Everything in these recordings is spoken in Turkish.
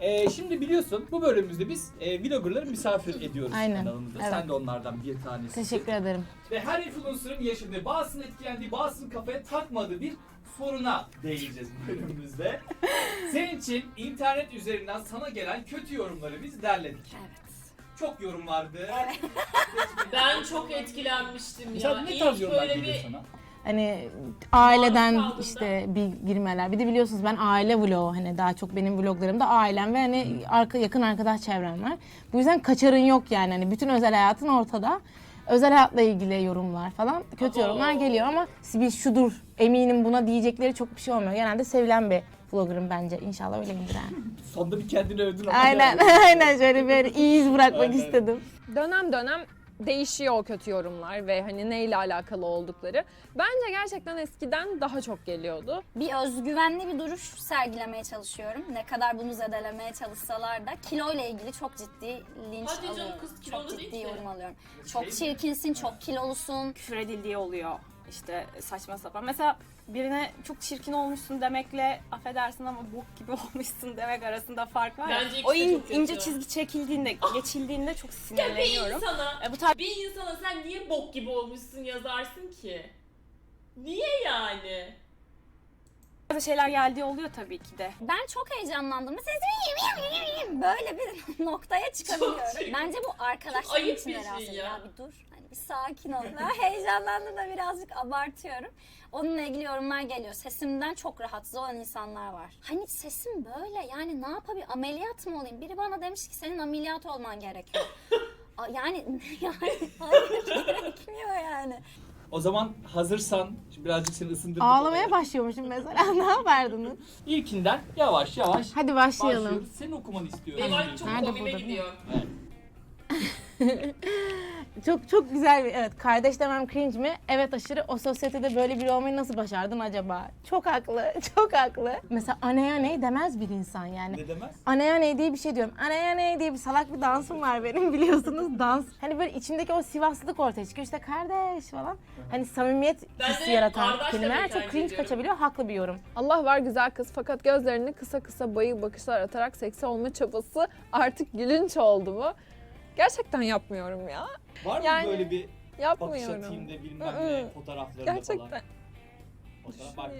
Ee, şimdi biliyorsun bu bölümümüzde biz e, vloggerları misafir ediyoruz Aynen, kanalımızda. evet. Sen de onlardan bir tanesi. Teşekkür ederim. Ve her influencer'ın yaşadığı, bazısının etkilendiği, bazısının kafaya takmadığı bir soruna değineceğiz bu bölümümüzde. Senin için internet üzerinden sana gelen kötü yorumları biz derledik. Evet. Çok yorum vardı. Ben çok etkilenmiştim ya. Mesela ne İlk tarz yorumlar böyle geliyor bir sana? Hani aileden işte bir girmeler. Bir de biliyorsunuz ben aile vlogu hani daha çok benim vloglarımda ailem ve hani arka yakın arkadaş çevrem var. Bu yüzden kaçarın yok yani hani bütün özel hayatın ortada. Özel hayatla ilgili yorumlar falan kötü yorumlar geliyor ama bir şudur eminim buna diyecekleri çok bir şey olmuyor. Genelde sevilen bir vloggerım bence. İnşallah öyleyimdir yani. Sonunda bir kendini övdün ama. aynen yani. aynen şöyle bir iyi iz bırakmak Aynen. istedim. dönem dönem değişiyor o kötü yorumlar ve hani neyle alakalı oldukları. Bence gerçekten eskiden daha çok geliyordu. Bir özgüvenli bir duruş sergilemeye çalışıyorum. Ne kadar bunu zedelemeye çalışsalar da kiloyla ilgili çok ciddi linç Hadi canım, alıyorum. kız kilolu çok değil ciddi ki. yorum alıyorum. Çok çirkinsin, çok kilolusun. küfür edildiği oluyor. İşte saçma sapan. Mesela birine çok çirkin olmuşsun demekle affedersin ama bok gibi olmuşsun demek arasında fark var ya. Bence ikisi O de in- çok kötü. ince çizgi çekildiğinde, geçildiğinde çok Ya bir sinirleniyorum. insana, E, bu tarz bir insana sen niye bok gibi olmuşsun yazarsın ki? Niye yani? şeyler geldiği oluyor tabii ki de. Ben çok heyecanlandım. Sesimi böyle bir noktaya çıkabiliyorum. çirkin. Bence bu arkadaşlarım Çok ayıp için de bir şey rahatsız. ya. Ya bir dur. Bir sakin ol. Ben heyecanlandım da birazcık abartıyorum. Onunla ilgili yorumlar geliyor. Sesimden çok rahatsız olan insanlar var. Hani sesim böyle yani ne yapayım ameliyat mı olayım? Biri bana demiş ki senin ameliyat olman gerekiyor. Yani yani hayır gerekmiyor yani. O zaman hazırsan şimdi birazcık seni ısındırdık. Ağlamaya başlıyormuşum mesela. ne yapardınız? İlkinden yavaş yavaş Hadi başlayalım. başlıyoruz. Senin okumanı istiyorum. Benim çok Nerede burada? gidiyor. Evet. Çok çok güzel bir evet kardeş demem cringe mi? Evet aşırı o sosyetede böyle biri olmayı nasıl başardın acaba? Çok haklı, çok haklı. Mesela anaya ne demez bir insan yani. Ne demez? Anaya ne diye bir şey diyorum. Anaya ne diye bir salak bir dansım var benim biliyorsunuz dans. Hani böyle içimdeki o Sivaslılık ortaya çıkıyor işte kardeş falan. Hani samimiyet hissi yaratan kardeş kelimeler çok tercih cringe ediyorum. kaçabiliyor. Haklı bir yorum. Allah var güzel kız fakat gözlerini kısa kısa bayık bakışlar atarak seksi olma çabası artık gülünç oldu mu? Gerçekten yapmıyorum ya. Var mı Yani böyle bir bakış Yapmıyorum. atayım da bilmem ne hı. fotoğraflarında falan? Gerçekten. Fotoğraf bak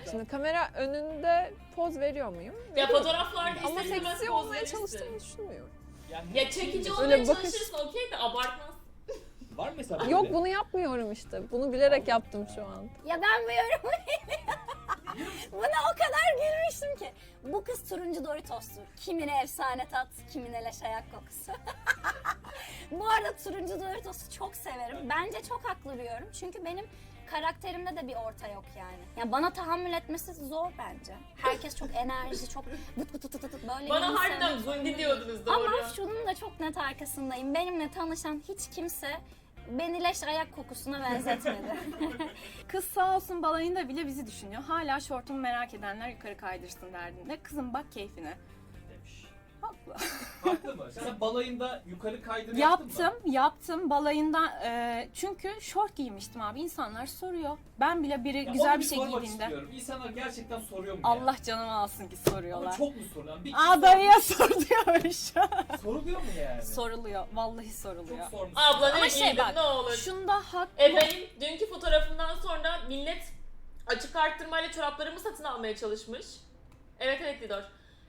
Şimdi kamera önünde poz veriyor muyum? Ya fotoğraflarda Ama ister istemez seksi poz olmaya verirsin. çalıştığımı düşünmüyorum. Yani Ya çekici olmaya Öyle bakış- çalışırsın okey de abartmaz. Var mı mesela böyle? Yok bunu yapmıyorum işte. Bunu bilerek yaptım şu an. Ya ben bu yorumu Buna o kadar gülmüştüm ki. Bu kız turuncu Doritos'tur. Kimine efsane tat, kimine leş ayak kokusu. bu arada turuncu Doritos'u çok severim. Bence çok haklı diyorum. Çünkü benim karakterimde de bir orta yok yani. Yani bana tahammül etmesi zor bence. Herkes çok enerji, çok vıt vıt vıt vıt vıt böyle Bana harbiden gundi diyordunuz doğru. Ama şunun da çok net arkasındayım. Benimle tanışan hiç kimse beni leş ayak kokusuna benzetmedi. Kız sağ olsun balayında bile bizi düşünüyor. Hala şortumu merak edenler yukarı kaydırsın derdinde. Kızım bak keyfine. Haklı. Haklı mı? Sen balayında yukarı kaydır yaptın mı? Yaptım, yaptım balayında. e, çünkü şort giymiştim abi. İnsanlar soruyor. Ben bile biri Ya güzel onu bir şey sormak giydiğinde. istiyorum. İnsanlar gerçekten soruyor mu ya? Allah canımı alsın ki Ama soruyorlar. çok mu soruyor? Bir Aa dayıya soruluyormuş. Soruluyor mu yani? soruluyor. Vallahi soruluyor. Çok sormuş. Abla ne Ama şey giydin bak, ne olur. Şunda hak E benim dünkü fotoğrafımdan sonra millet açık arttırmayla çoraplarımı satın almaya çalışmış. Evet evet Lidor.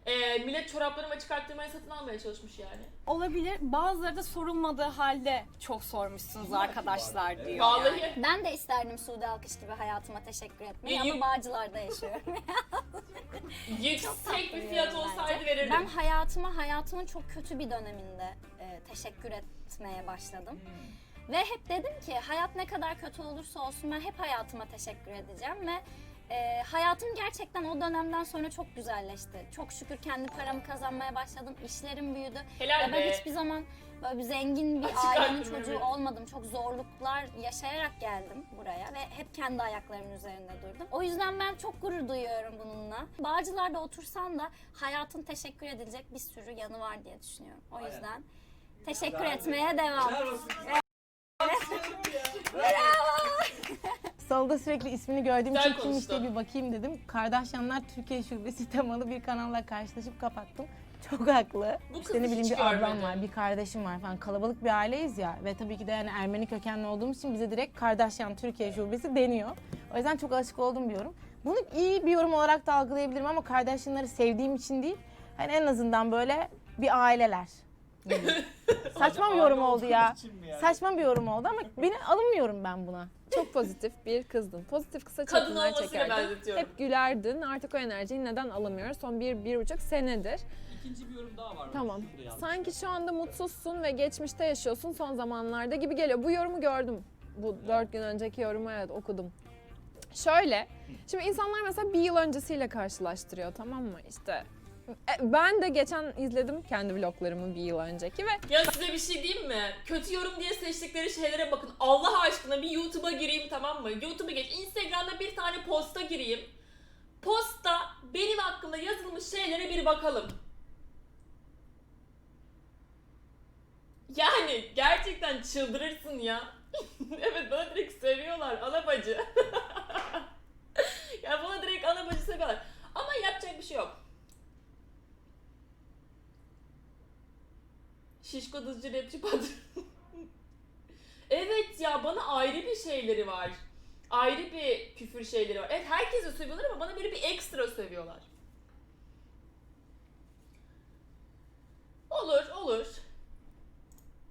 E, millet çoraplarımı açık arttırmayla satın almaya çalışmış yani. olabilir. Bazıları da sorulmadığı halde çok sormuşsunuz arkadaşlar diyor. Vallahi. yani. ben de isterdim Suudi Alkış gibi hayatıma teşekkür etmeyi ama Bağcılar'da yaşıyorum. Yüksek bir fiyat bence. olsaydı verirdim. Ben hayatıma hayatımın çok kötü bir döneminde e, teşekkür etmeye başladım. Ve hep dedim ki hayat ne kadar kötü olursa olsun ben hep hayatıma teşekkür edeceğim ve e, hayatım gerçekten o dönemden sonra çok güzelleşti. Çok şükür kendi paramı kazanmaya başladım, işlerim büyüdü. Helal Ve ben be. hiçbir zaman böyle bir zengin bir Açık ailenin çocuğu evet. olmadım. Çok zorluklar yaşayarak geldim buraya ve hep kendi ayaklarımın üzerinde durdum. O yüzden ben çok gurur duyuyorum bununla. Bağcılar'da otursan da hayatın teşekkür edilecek bir sürü yanı var diye düşünüyorum. O Aynen. yüzden teşekkür Bravo. etmeye devam. Salıda sürekli ismini gördüğüm Güzel için kimmiş diye konuştu. bir bakayım dedim. Kardashianlar Türkiye Şubesi temalı bir kanalla karşılaşıp kapattım. Çok haklı. Bu kız işte ne bileyim hiç bir ablam görmedim. var, bir kardeşim var falan. Kalabalık bir aileyiz ya. Ve tabii ki de yani Ermeni kökenli olduğumuz için bize direkt Kardashian Türkiye Şubesi deniyor. O yüzden çok alışık olduğum bir yorum. Bunu iyi bir yorum olarak da algılayabilirim ama Kardashian'ları sevdiğim için değil. Hani en azından böyle bir aileler. Saçma bir yorum oldu ya. Saçma bir yorum oldu ama beni alınmıyorum ben buna. Çok pozitif bir kızdın. Pozitif kısa Kadın çekimler olmasıyla çekerdin. benzetiyorum. Hep gülerdin. Artık o enerjiyi neden alamıyoruz? Son bir, bir buçuk senedir. İkinci bir yorum daha var. Tamam. Şurada. Sanki şu anda mutsuzsun ve geçmişte yaşıyorsun son zamanlarda gibi geliyor. Bu yorumu gördüm. Bu dört gün önceki yorumu evet okudum. Şöyle, şimdi insanlar mesela bir yıl öncesiyle karşılaştırıyor tamam mı? İşte ben de geçen izledim kendi vloglarımı bir yıl önceki ve Ya size bir şey diyeyim mi? Kötü yorum diye seçtikleri şeylere bakın. Allah aşkına bir YouTube'a gireyim tamam mı? YouTube'a geç. Instagram'da bir tane posta gireyim. Posta benim hakkımda yazılmış şeylere bir bakalım. Yani gerçekten çıldırırsın ya. evet bana direkt seviyorlar ana bacı. ya bana direkt ana bacı seviyorlar. Ama yapacak bir şey yok. Şişko dızcı rapçi patron. evet ya bana ayrı bir şeyleri var. Ayrı bir küfür şeyleri var. Evet herkese sövüyorlar ama bana böyle bir ekstra sövüyorlar. Olur olur.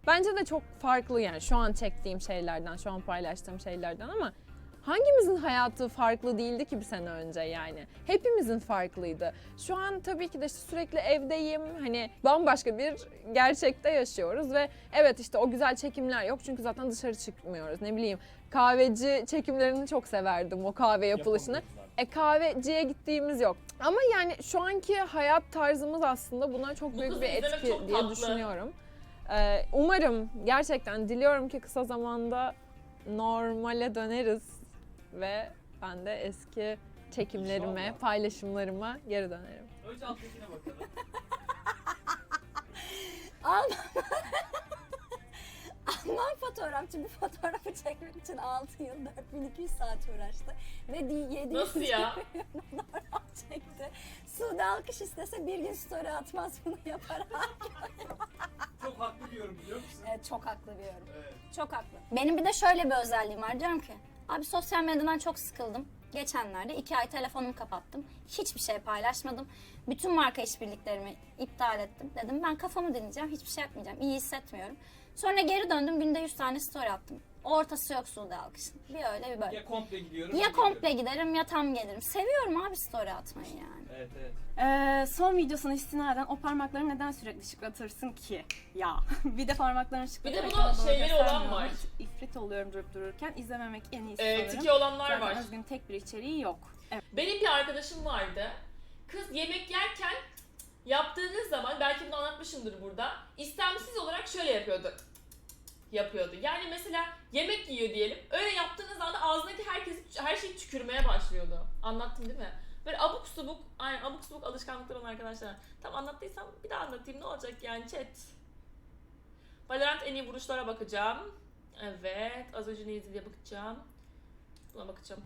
Bence de çok farklı yani şu an çektiğim şeylerden, şu an paylaştığım şeylerden ama hangimizin hayatı farklı değildi ki bir sene önce yani? Hepimizin farklıydı. Şu an tabii ki de işte sürekli evdeyim. Hani bambaşka bir gerçekte yaşıyoruz ve evet işte o güzel çekimler yok çünkü zaten dışarı çıkmıyoruz. Ne bileyim kahveci çekimlerini çok severdim o kahve yapılışını. E kahveciye gittiğimiz yok. Ama yani şu anki hayat tarzımız aslında buna çok büyük bir etki çok diye düşünüyorum. Ee, umarım gerçekten diliyorum ki kısa zamanda normale döneriz ve ben de eski çekimlerime, İnşallah. paylaşımlarıma geri dönerim. Önce alttakine bakalım. Alman, Alman fotoğrafçı bu fotoğrafı çekmek için 6 yıl 4200 saat uğraştı. Ve 700 Nasıl ya? fotoğraf çekti. Suudi alkış istese bir gün story atmaz bunu yapar. Çok haklı bir yorum biliyor musun? Evet çok haklı bir yorum. Evet. Çok haklı. Benim bir de şöyle bir özelliğim var. Diyorum ki abi sosyal medyadan çok sıkıldım. Geçenlerde iki ay telefonumu kapattım. Hiçbir şey paylaşmadım. Bütün marka işbirliklerimi iptal ettim. Dedim ben kafamı dinleyeceğim. Hiçbir şey yapmayacağım. İyi hissetmiyorum. Sonra geri döndüm. Günde 100 tane story attım. Ortası yok Suudi alkışın. Bir öyle bir böyle. Ya komple gidiyorum. Ya komple giderim ya tam gelirim. Seviyorum abi story atmayı yani. Evet evet. Ee, son videosuna istinaden o parmakları neden sürekli şıklatırsın ki? Ya bir de parmaklarını şıklatırken Bir de bunun doğru şeyleri olan var. İfrit oluyorum durup dururken izlememek en iyisi Ee, sanırım. tiki olanlar Zaten var. Özgün tek bir içeriği yok. Evet. Benim bir arkadaşım vardı. Kız yemek yerken yaptığınız zaman belki bunu anlatmışımdır burada. istemsiz olarak şöyle yapıyordu. Yapıyordu. Yani mesela yemek yiyor diyelim. Öyle yaptığınız anda ağzındaki herkes her şeyi tükürmeye başlıyordu. Anlattım değil mi? Böyle abuk subuk, aynen abuk subuk alışkanlıklar olan arkadaşlar. Tam anlattıysam bir daha anlatayım ne olacak yani chat. Valorant en iyi vuruşlara bakacağım. Evet, az önce ne izledi diye bakacağım. Buna bakacağım.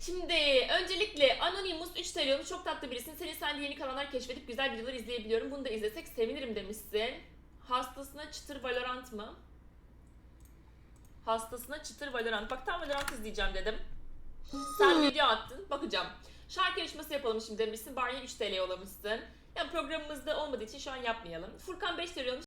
Şimdi öncelikle Anonymous 3 TL'nin çok tatlı birisin. Senin sen de yeni kanallar keşfedip güzel videolar izleyebiliyorum. Bunu da izlesek sevinirim demişsin. Hastasına çıtır Valorant mı? Hastasına çıtır Valorant. Bak tam Valorant izleyeceğim dedim. Sen video attın. Bakacağım. Şarkı yarışması yapalım şimdi demişsin. Bari 3 TL yollamışsın. Yani programımızda olmadığı için şu an yapmayalım. Furkan 5 TL yollamış.